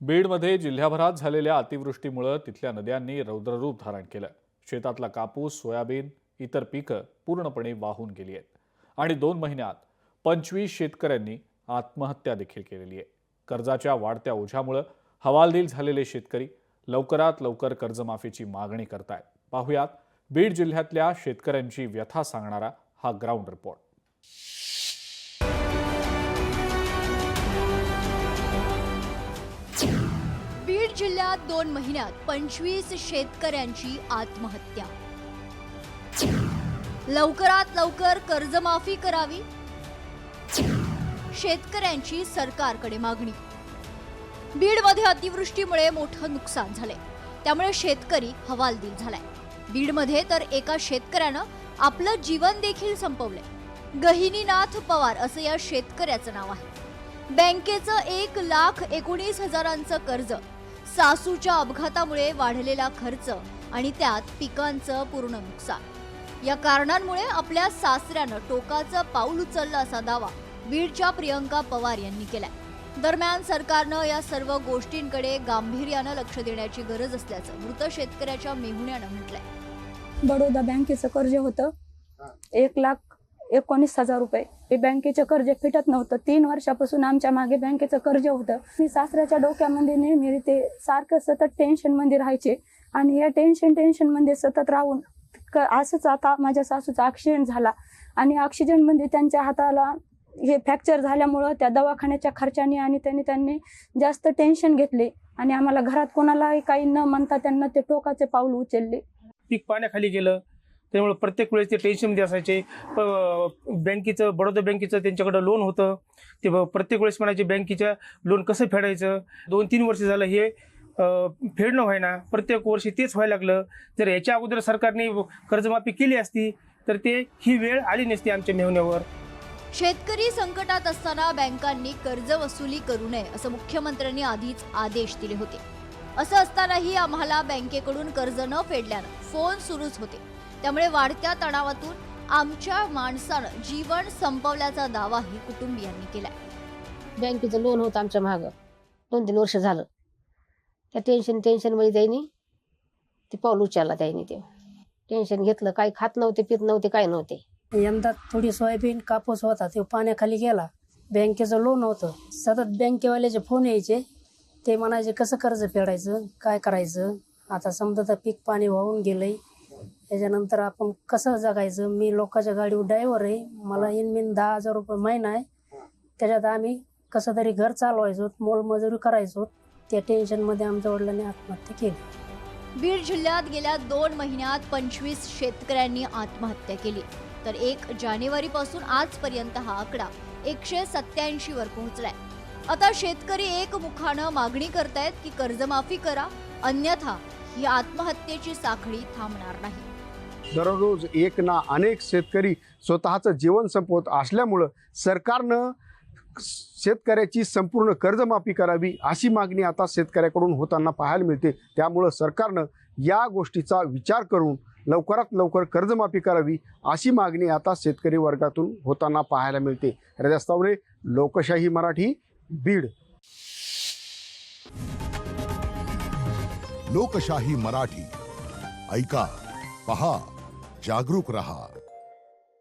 बीडमध्ये जिल्ह्याभरात झालेल्या अतिवृष्टीमुळं तिथल्या नद्यांनी रौद्ररूप धारण केलं. शेतातला कापूस सोयाबीन इतर पिकं पूर्णपणे वाहून गेली आहेत. आणि दोन महिन्यात पंचवीस शेतकऱ्यांनी आत्महत्या देखील केलेली आहे. कर्जाच्या वाढत्या ओझ्यामुळं हवालदिल झालेले शेतकरी लवकरात लवकर कर्जमाफीची मागणी करतायत. पाहुयात बीड जिल्ह्यातल्या शेतकऱ्यांची व्यथा सांगणारा हा ग्राउंड रिपोर्ट. जिल्ह्यात दोन महिन्यात पंचवीस शेतकऱ्यांची आत्महत्या. लवकरात लवकर कर्जमाफी करावी. शेतकऱ्यांची सरकारकडे मागणी. बीडमध्ये अतिवृष्टीमुळे मोठं नुकसान झाले त्यामुळे शेतकरी हवालदिल झालाय. बीडमध्ये तर एका शेतकऱ्यानं आपलं जीवन देखील संपवलंय. गहिनीनाथ पवार असं या शेतकऱ्याचं नाव आहे. बँकेचं एक लाख एकोणीस हजारांचं कर्ज सासूच्या अपघातामुळे वाढलेला खर्च आणि त्यात पिकांचं पूर्ण नुकसान. या कारणांमुळे आपल्या सासऱ्यानं टोकाचं पाऊल उचललं असा दावा बीडच्या प्रियंका पवार यांनी केलाय. दरम्यान सरकारनं या सर्व गोष्टींकडे गांभीर्यानं लक्ष देण्याची गरज असल्याचं मृत शेतकऱ्याच्या मेहुण्यानं म्हटलंय. बडोदा बँकेचं कर्ज होतं. एक लाख एकोणीस हजार रुपये. हे बँकेचं कर्ज फिटत नव्हतं. तीन वर्षापासून आमच्या मागे बँकेचं कर्ज होतं. मी सासऱ्याच्या डोक्यामध्ये नेहमी ते सारखं सतत टेन्शनमध्ये राहायचे. आणि या टेन्शन टेन्शनमध्ये सतत राहून असंच आता माझ्या सासूचा ॲक्सिडेंट झाला. आणि ऑक्सिजनमध्ये त्यांच्या हाताला हे फ्रॅक्चर झाल्यामुळं त्या दवाखान्याच्या खर्चाने आणि त्यांनी त्यांनी जास्त टेन्शन घेतले. आणि आम्हाला घरात कोणालाही काही न म्हणता त्यांना ते टोकाचे पाऊल उचलले. पीक पाण्याखाली गेलं. त्यामुळे प्रत्येक वेळेस ते टेन्शनमध्ये असायचे. प- बँकेचं बडोदा बँकेचं त्यांच्याकडं लोन होतं. ते ब- प्रत्येक वेळेस म्हणायचे बँकेच्या लोन कसं फेडायचं? दोन तीन वर्ष झालं हे फेडणं व्हायना. प्रत्येक वर्षी तेच व्हायला लागलं. जर याच्या अगोदर सरकारने कर्जमाफी केली असती तर ते ही वेळ आली नसती आमच्या मेहण्यावर शेतकरी संकटात असताना बँकांनी कर्ज वसुली करू नये असं मुख्यमंत्र्यांनी आधीच आदेश दिले होते. असं असतानाही आम्हाला बँकेकडून कर्ज न फेडल्यानं फोन सुरूच होते. त्यामुळे वाढत्या तणावातून आमच्या माणसानं जीवन संपवल्याचा दावाही कुटुंबियांनी केलाय. बँकेचं लोन होतं आमच्या मागं. दोन तीन वर्ष झालं. त्या टेन्शन टेन्शनमध्ये त्यांनी ते पाऊल उचलला त्यांनी ते. टेन्शन घेतलं काही खात नव्हते पित नव्हते काय नव्हते. यंदा थोडी सोयाबीन कापूस होता तो पाण्याखाली गेला. बँकेचं लोन होतं. सतत बँकेवाल्याचे फोन यायचे. ते म्हणायचे कसं कर्ज फेडायचं? काय करायचं? आता समजा तर पीक पाणी वाहून गेलंय. त्याच्यानंतर आपण कसं जगायचं? मी लोकांच्या गाडीवर ड्रायव्हर आहे. मला इनमिन दहा हजार रुपये महिना आहे. त्याच्यात आम्ही कसं तरी घर चालवायचो मोलमजुरी करायचो. त्या टेन्शनमध्ये आमच्या वडिलांनी आत्महत्या केली. बीड जिल्ह्यात गेल्या दोन महिन्यात पंचवीस शेतकऱ्यांनी आत्महत्या केली. तर एक जानेवारी पासून आजपर्यंत हा आकडा एकशे सत्याऐंशी वर पोहोचलाय. आता शेतकरी एकमुखानं मागणी करतायत की कर्जमाफी करा. अन्यथा ही आत्महत्येची साखळी थांबणार नाही. दररोज एक ना अनेक शेतकरी स्वतःचं जीवन संपवत असल्यामुळं सरकारनं शेतकऱ्याची संपूर्ण कर्जमाफी करावी अशी मागणी आता शेतकऱ्याकडून होताना पाहायला मिळते. त्यामुळं सरकारनं या गोष्टीचा विचार करून लवकरात लवकर कर्जमाफी करावी अशी मागणी आता शेतकरी वर्गातून होताना पाहायला मिळते. रजस्तावरे लोकशाही मराठी बीड. लोकशाही मराठी. ऐका पहा. जागरूक रहा।